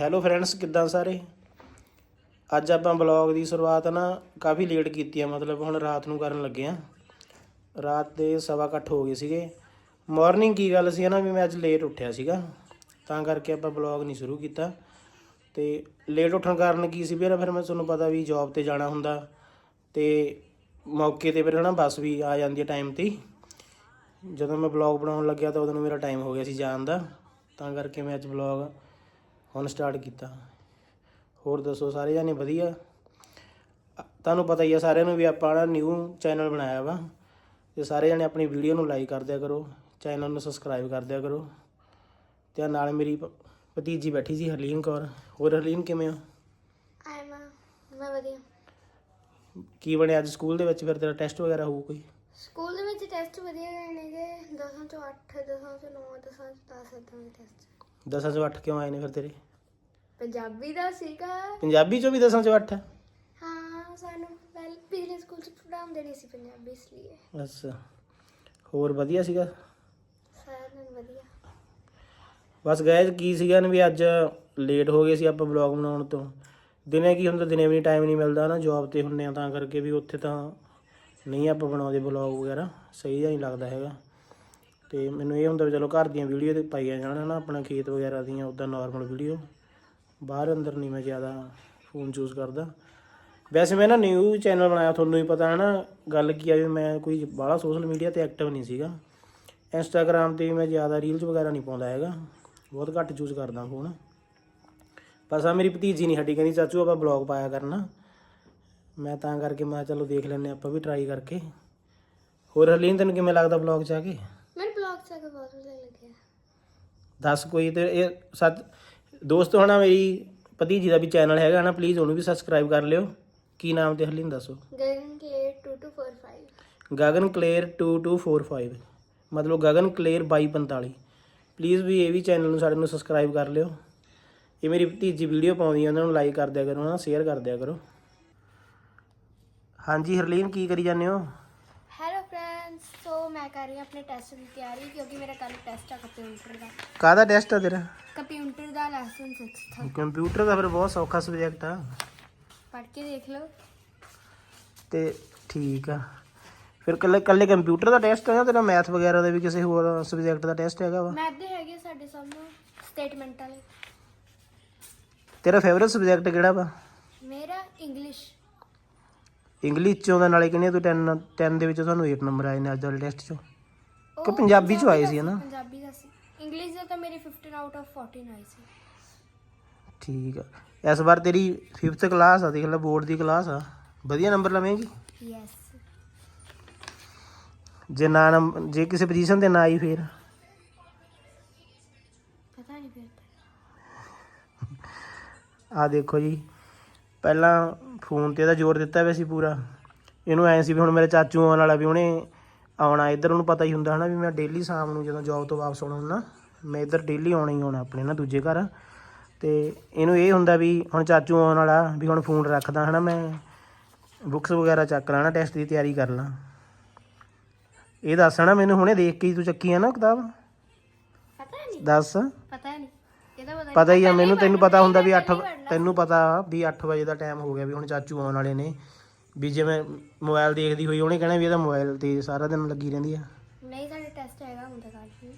Hello friends ਕਿੱਦਾਂ ਸਾਰੇ? ਅੱਜ ਆਪਾਂ ਬਲੌਗ ਦੀ ਸ਼ੁਰੂਆਤ ਨਾ ਕਾਫੀ ਲੇਟ ਕੀਤੀ ਆ, ਮਤਲਬ ਹੁਣ ਰਾਤ ਨੂੰ ਕਰਨ ਲੱਗੇ ਆ। ਰਾਤ ਦੇ ਸਵਾ ਕੁ ਹੋ ਗਏ ਸੀਗੇ। ਮਾਰਨਿੰਗ ਕੀ ਗੱਲ ਸੀ ਨਾ ਵੀ ਮੈਂ ਅੱਜ ਲੇਟ ਉੱਠਿਆ ਸੀਗਾ। ਤਾਂ ਕਰਕੇ ਆਪਾਂ ਬਲੌਗ ਨਹੀਂ ਸ਼ੁਰੂ ਕੀਤਾ। ਤੇ ਲੇਟ ਉੱਠਣ ਕਾਰਨ ਕੀ ਸੀ ਵੀ ਨਾ ਫਿਰ ਮੈਂ ਤੁਹਾਨੂੰ ਪਤਾ ਵੀ ਜੌਬ ਤੇ ਜਾਣਾ ਹੁੰਦਾ। ਤੇ ਮੌਕੇ ਤੇ ਫਿਰ ਨਾ ਬੱਸ ਵੀ ਆ ਜਾਂਦੀ ਹੈ ਟਾਈਮ ਤੇ ਜਦੋਂ ਮੈਂ ਬਲੌਗ ਬਣਾਉਣ ਲੱਗਿਆ ਤਾਂ ਉਦੋਂ ਨੂੰ ਮੇਰਾ ਟਾਈਮ ਹੋ ਗਿਆ ਸੀ ਜਾਣ ਦਾ। ਤਾਂ ਕਰਕੇ ਮੈਂ ਅੱਜ ਬਲੌਗ ਹੁਣ ਸਟਾਰਟ ਕੀਤਾ। ਹੋਰ ਦੱਸੋ ਸਾਰੇ ਜਾਨੇ ਵਧੀਆ? ਤੁਹਾਨੂੰ ਪਤਾ ਹੀ ਆ ਸਾਰਿਆਂ ਨੂੰ ਵੀ ਆਪਾਂ ਨਾ ਨਿਊ ਚੈਨਲ ਬਣਾਇਆ ਵਾ। ਤੇ ਸਾਰੇ ਜਾਨੇ ਆਪਣੀ ਵੀਡੀਓ ਨੂੰ ਲਾਈਕ ਕਰ ਦਿਆ ਕਰੋ ਚੈਨਲ ਨੂੰ ਸਬਸਕ੍ਰਾਈਬ ਕਰ ਦਿਆ ਕਰੋ। ਤੇ ਨਾਲ ਮੇਰੀ ਭਤੀਜੀ ਬੈਠੀ ਸੀ ਹਰਲੀਨ ਕੌਰ। ਹੋਰ ਹਰਲੀਨ ਕਿਵੇਂ ਹੋ? ਆਈ ਮੈਂ ਮੈਂ ਵਧੀਆ। ਕੀ ਬਣਿਆ ਅੱਜ ਸਕੂਲ ਦੇ ਵਿੱਚ? ਫਿਰ ਤੇਰਾ ਟੈਸਟ ਵਗੈਰਾ ਹੋਊ ਕੋਈ? ਸਕੂਲ ਦੇ ਵਿੱਚ ਟੈਸਟ ਵਧੀਆ ਗਏ ਨੇਗੇ। 10 ਚੋਂ 8 10 ਚੋਂ 9 10 ਚੋਂ 10 ਇਦਾਂ ਦੇ ਟੈਸਟ ਦਸਾਂ ਚੋਂ 8 ਕਿਉਂ ਆਏ ਨੇ ਫਿਰ ਤੇਰੇ? ਪੰਜਾਬੀ ਦਾ ਸੀਗਾ। ਪੰਜਾਬੀ ਚੋਂ ਵੀ ਦਸਾਂ ਚੋਂ 8 ਹਾਂ ਸਾਨੂੰ ਪਹਿਲੇ ਪਿਛਲੇ ਸਕੂਲ ਚ ਪੜਾਉਂਦੇ ਨਹੀਂ ਸੀ ਪੰਜਾਬੀ ਇਸ ਲਈ। ਅੱਛਾ। ਹੋਰ ਵਧੀਆ ਸੀਗਾ? ਸਾਰਿਆਂ ਨੂੰ ਵਧੀਆ। ਬਸ ਗਏ ਕੀ ਸੀਗਾ ਨਾ ਵੀ ਅੱਜ ਲੇਟ ਹੋ ਗਏ ਸੀ ਆਪਾਂ ਵਲੌਗ ਬਣਾਉਣ ਤੋਂ। ਦਿਨੇ ਕੀ ਹੁੰਦਾ ਦਿਨੇ ਵੀ ਟਾਈਮ ਨਹੀਂ ਮਿਲਦਾ ਨਾ ਜੌਬ ਤੇ ਹੁੰਨੇ ਆ ਤਾਂ ਕਰਕੇ ਵੀ ਉੱਥੇ ਤਾਂ ਨਹੀਂ ਆਪਾਂ ਬਣਾਉਂਦੇ ਵਲੌਗ ਵਗੈਰਾ। ਸਹੀ ਜਿਹਾ ਨਹੀਂ ਲੱਗਦਾ ਹੈਗਾ। ਤੇ ਮੈਨੂੰ ਇਹ ਹੁੰਦਾ ਵੀ ਚਲੋ ਘਰ ਦੀਆਂ ਵੀਡੀਓ ਤੇ ਪਾਈਆਂ ਜਾਣ ਹਨਾ, ਆਪਣਾ ਖੇਤ ਵਗੈਰਾ ਦੀਆਂ ਉਦਾਂ ਨਾਰਮਲ ਵੀਡੀਓ। ਬਾਹਰ ਅੰਦਰ ਨਹੀਂ ਮੈਂ ਜ਼ਿਆਦਾ ਫੋਨ ਚੂਜ਼ ਕਰਦਾ। ਵੈਸੇ ਮੈਂ ਨਾ ਨਿਊ ਚੈਨਲ ਬਣਾਇਆ, ਤੁਹਾਨੂੰ ਹੀ ਪਤਾ ਹੈ ਨਾ ਗੱਲ ਕੀ ਆ ਵੀ ਮੈਂ ਕੋਈ ਬਾਹਲਾ ਸੋਸ਼ਲ ਮੀਡੀਆ ਤੇ ਐਕਟਿਵ ਨਹੀਂ ਸੀਗਾ। ਇੰਸਟਾਗ੍ਰam ਤੇ ਵੀ ਮੈਂ ਜ਼ਿਆਦਾ ਰੀਲਸ ਵਗੈਰਾ ਨਹੀਂ ਪਾਉਂਦਾ ਹੈਗਾ, ਬਹੁਤ ਘੱਟ ਚੂਜ਼ ਕਰਦਾ ਫੋਨ ਬਸ ਆ ਮੇਰੀ ਭਤੀਜੀ ਨਹੀਂ ਹਟੀ, ਕਹਿੰਦੀ, ਚਾਚੂ, ਆਪਾਂ ਬਲੌਗ ਪਾਇਆ ਕਰਨਾ। ਮੈਂ ਤਾਂ ਕਰਕੇ ਮੈਂ ਚਲੋ ਦੇਖ ਲੈਂਦੇ ਆਪਾਂ ਵੀ ਟਰਾਈ ਕਰਕੇ। ਹੋਰ ਹਰਲੀਨ, ਤੈਨੂੰ ਕਿਵੇਂ ਲੱਗਦਾ ਬਲੌਗ ਚ ਆ ਕੇ? ਬਹੁਤ ਵਧੀਆ ਲੱਗਿਆ। ਦੱਸ ਕੋਈ ਤੇ ਇਹ ਸੱਚ ਦੋਸਤੋ ਹਨਾ ਮੇਰੀ ਭਤੀਜੀ ਦਾ ਵੀ ਚੈਨਲ ਹੈਗਾ ਨਾ ਪਲੀਜ਼ ਉਹਨੂੰ ਵੀ ਸਬਸਕ੍ਰਾਈਬ ਕਰ ਲਿਓ। ਕੀ ਨਾਮ ਤੇ ਹਰਲੀਨ ਦੱਸੋ? ਗਗਨ ਕਲੇਰ 2245 ਗਗਨ ਕਲੇਰ 2245 ਮਤਲਬ ਗਗਨ ਕਲੇਰ 2245 ਪਲੀਜ਼ ਵੀ ਇਹ ਵੀ ਚੈਨਲ ਨੂੰ ਸਾਡੇ ਨੂੰ ਸਬਸਕ੍ਰਾਈਬ ਕਰ ਲਿਓ। ਇਹ ਮੇਰੀ ਭਤੀਜੀ ਵੀਡੀਓ ਪਾਉਂਦੀ ਆ ਉਹਨਾਂ ਨੂੰ ਲਾਈਕ ਕਰ ਦਿਆ ਕਰੋ ਨਾ ਸ਼ੇਅਰ ਕਰ ਦਿਆ ਕਰੋ। ਹਾਂਜੀ ਹਰਲੀਨ ਕੀ ਕਰੀ ਜਾਂਦੇ ਹੋ? ਮੈਂ ਕਰ ਰਹੀ ਹਾਂ ਆਪਣੇ ਟੈਸਟ ਦੀ ਤਿਆਰੀ ਕਿਉਂਕਿ ਮੇਰਾ ਕੱਲ ਟੈਸਟ ਆ ਕੰਪਿਊਟਰ ਦਾ। ਕਾਹਦਾ ਟੈਸਟ ਆ ਤੇਰਾ? ਕੰਪਿਊਟਰ ਦਾ ਲੈਸਨ 6 था ਕੰਪਿਊਟਰ ਦਾ ਫਿਰ ਬਹੁਤ ਸੌਖਾ ਸਬਜੈਕਟ ਆ। ਪੜ੍ਹ ਕੇ ਦੇਖ ਲਓ। ਤੇ ਠੀਕ ਆ। ਫਿਰ ਕੱਲੇ ਕੱਲੇ ਕੰਪਿਊਟਰ ਦਾ ਟੈਸਟ ਆ ਤੇਰਾ ਮੈਥ ਵਗੈਰਾ ਦਾ ਵੀ ਕਿਸੇ ਹੋਰ ਸਬਜੈਕਟ ਦਾ ਟੈਸਟ ਹੈਗਾ ਵਾ? ਮੈਥ ਦੇ ਹੈਗੇ ਸਾਡੇ ਸਾਹਮਣੇ ਸਟੇਟਮੈਂਟ ਵਾਲੇ। ਤੇਰਾ ਫੇਵਰਿਟ ਸਬਜੈਕਟ ਕਿਹੜਾ ਵਾ? ਮੇਰਾ ਇੰਗਲਿਸ਼ ਇੰਗਲਿਸ਼ ਚੋਂ ਦਾ ਨਾਲੇ ਕਿੰਨੇ ਤੂੰ 10 10 ਦੇ ਵਿੱਚ ਤੁਹਾਨੂੰ 8 ਨੰਬਰ ਆਏ ਨੇ ਅੱਜ ਵਾਲੇ ਟੈਸਟ ਚੋਂ। ਕਿ ਪੰਜਾਬੀ ਚੋਂ ਆਏ ਸੀ ਨਾ? ਪੰਜਾਬੀ ਦਾ ਸੀ। ਇੰਗਲਿਸ਼ ਦਾ ਤਾਂ ਮੇਰੀ 15 ਆਊਟ ਆਫ 14 ਆਈ ਸੀ। ਠੀਕ ਆ। ਇਸ ਵਾਰ ਤੇਰੀ 5th ਕਲਾਸ ਆ ਦੇਖ ਲੈ ਬੋਰਡ ਦੀ ਕਲਾਸ ਆ। ਵਧੀਆ ਨੰਬਰ ਲਵੇਂਗੀ? ਯੈਸ ਜੇ ਨਾ ਨੰਬ- ਜੇ ਕਿਸੇ ਪੋਜੀਸ਼ਨ ਤੇ ਨਾ ਆਈ ਫੇਰ? ਪਤਾ ਨਹੀਂ ਫਿਰ ਆ ਦੇਖੋ ਜੀ। ਪਹਿਲਾਂ ਫੋਨ ਤੇ ਇਹਦਾ ਜ਼ੋਰ ਦਿੱਤਾ ਵੈਸੀ ਪੂਰਾ। ਇਹਨੂੰ ਐ ਸੀ ਵੀ ਹੁਣ ਮੇਰੇ ਚਾਚੂ ਆਉਣ ਵਾਲਾ ਵੀ ਉਹਨੇ ਆਉਣਾ ਇੱਧਰ ਉਹਨੂੰ ਪਤਾ ਹੀ ਹੁੰਦਾ ਹਨਾ ਵੀ ਮੈਂ ਡੇਲੀ ਸ਼ਾਮ ਨੂੰ ਜਦੋਂ ਜੌਬ ਤੋਂ ਵਾਪਸ ਆਉਣਾ ਹੁੰਦਾ ਮੈਂ ਇੱਧਰ ਡੇਲੀ ਆਉਣਾ ਹੀ ਆਉਣਾ ਆਪਣੇ ਨਾ ਦੂਜੇ ਘਰ। ਤੇ ਇਹਨੂੰ ਇਹ ਹੁੰਦਾ ਵੀ ਹੁਣ ਚਾਚੂ ਆਉਣ ਵਾਲਾ ਵੀ ਹੁਣ ਫੋਨ ਰੱਖਦਾ ਹਨਾ ਮੈਂ ਬੁੱਕਸ ਵਗੈਰਾ ਚੱਕ ਲਾਂ ਨਾ ਟੈਸਟ ਦੀ ਤਿਆਰੀ ਕਰ ਲਾਂ। ਇਹ ਦੱਸ ਹਨਾ ਮੈਨੂੰ ਹੁਣੇ ਦੇਖ ਕੇ ਹੀ ਤੂੰ ਚੱਕੀ ਆ ਨਾ ਕਿਤਾਬ? ਪਤਾ ਨਹੀਂ ਦੱਸ। ਪਤਾ ਇਹਦਾ ਪਤਾ ਪਤਾ ਹੀ ਆ ਮੈਨੂੰ ਤੈਨੂੰ ਪਤਾ ਹੁੰਦਾ ਵੀ 8 ਤੈਨੂੰ ਪਤਾ ਵੀ 8 ਵਜੇ ਦਾ ਟਾਈਮ ਹੋ ਗਿਆ ਵੀ ਹੁਣ ਚਾਚੂ ਆਉਣ ਵਾਲੇ ਨੇ ਵੀ ਜਿਵੇਂ ਮੋਬਾਈਲ ਦੇਖਦੀ ਹੋਈ ਉਹਨੇ ਕਹਿਣਾ ਵੀ ਇਹਦਾ ਮੋਬਾਈਲ ਤੇ ਸਾਰਾ ਦਿਨ ਲੱਗੀ ਰਹਿੰਦੀ ਆ। ਨਹੀਂ ਸਾਡੇ ਟੈਸਟ ਹੈਗਾ ਹੁਣ ਤਾਂ ਕੱਲ ਨੂੰ।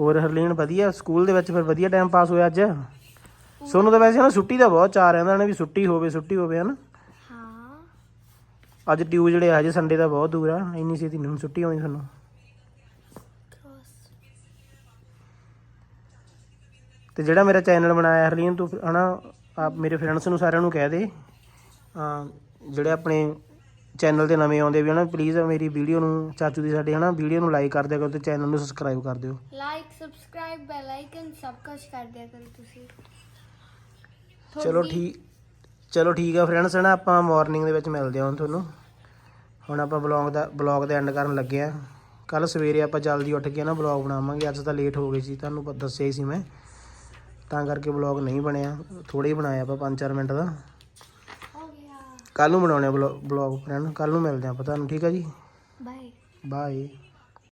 ਹੋਰ ਹਰਲੀਨ ਵਧੀਆ? ਸਕੂਲ ਦੇ ਵਿੱਚ ਫਿਰ ਵਧੀਆ ਟਾਈਮ ਪਾਸ ਹੋਇਆ ਅੱਜ? ਸੋਨੂੰ ਤਾਂ ਵੈਸੇ ਨਾ ਛੁੱਟੀ ਦਾ ਬਹੁਤ ਚਾਹ ਰਹਿੰਦਾ ਨੇ ਵੀ ਛੁੱਟੀ ਹੋਵੇ ਛੁੱਟੀ ਹੋਵੇ ਹਨਾ? ਹਾਂ। ਅੱਜ ਟਿਊਜ਼ਡੇ ਆ ਹਜੇ ਸੰਡੇ ਦਾ ਬਹੁਤ ਦੂਰ ਆ ਇੰਨੀ ਛੇਤੀ ਨਹੀਂ ਛੁੱਟੀ ਆਉਣੀ ਤੁਹਾਨੂੰ ਤੇ ਜਿਹੜਾ ਮੇਰਾ ਚੈਨਲ ਬਣਾਇਆ ਹਰਲੀਨ ਤੂੰ ਹਨਾ ਆਪ ਮੇਰੇ ਫਰੈਂਡਸ ਨੂੰ ਸਾਰਿਆਂ ਨੂੰ ਕਹਿ ਦੇ। ਜਿਹੜੇ ਆਪਣੇ ਚੈਨਲ ਤੇ ਨਵੇਂ ਆਉਂਦੇ ਵੀ ਹਨਾ ਪਲੀਜ਼ ਮੇਰੀ ਵੀਡੀਓ ਨੂੰ ਚਾਚੂ ਦੀ ਸਾਡੇ ਹਨਾ ਵੀਡੀਓ ਨੂੰ ਲਾਈਕ ਕਰ ਦਿਆ ਕਰੋ ਤੇ ਚੈਨਲ ਨੂੰ ਸਬਸਕ੍ਰਾਈਬ ਕਰ ਦਿਓ। ਲਾਈਕ ਸਬਸਕ੍ਰਾਈਬ ਬੈਲ ਆਈਕਨ ਸਭ ਕੁਝ ਕਰ ਦਿਆ ਕਰੋ ਤੁਸੀਂ। ਚਲੋ ਠੀਕ ਚਲੋ ਠੀਕ ਆ ਫਰੈਂਡਸ ਹਨਾ ਆਪਾਂ ਮਾਰਨਿੰਗ ਦੇ ਵਿੱਚ ਮਿਲਦੇ ਹਾਂ ਹੁਣ ਤੁਹਾਨੂੰ। ਹੁਣ ਆਪਾਂ ਬਲੌਗ ਦਾ ਬਲੌਗ ਦਾ ਐਂਡ ਕਰਨ ਲੱਗੇ ਆ ਕੱਲ ਸਵੇਰੇ ਆਪਾਂ ਜਲਦੀ ਉੱਠ ਕੇ ਨਾ ਬਲੌਗ ਬਣਾਵਾਂਗੇ ਅੱਜ ਤਾਂ ਲੇਟ ਹੋ ਗਏ ਸੀ ਤੁਹਾਨੂੰ ਦੱਸਿਆ ਹੀ ਸੀ ਮੈਂ। ਤਾਂ ਕਰਕੇ ਬਲੌਗ ਨਹੀਂ ਬਣਿਆ। ਥੋੜਾ ਹੀ ਬਣਾਇਆ ਆਪਾਂ 5-4 ਮਿੰਟ ਦਾ। ਹੋ ਕੱਲ ਨੂੰ ਬਣਾਉਣੇ ਬਲੌਗ ਫਰੈਂਡ ਕੱਲ ਨੂੰ ਮਿਲਦੇ ਆਪਾਂ ਤੁਹਾਨੂੰ ਠੀਕ ਆ ਜੀ? Bye bye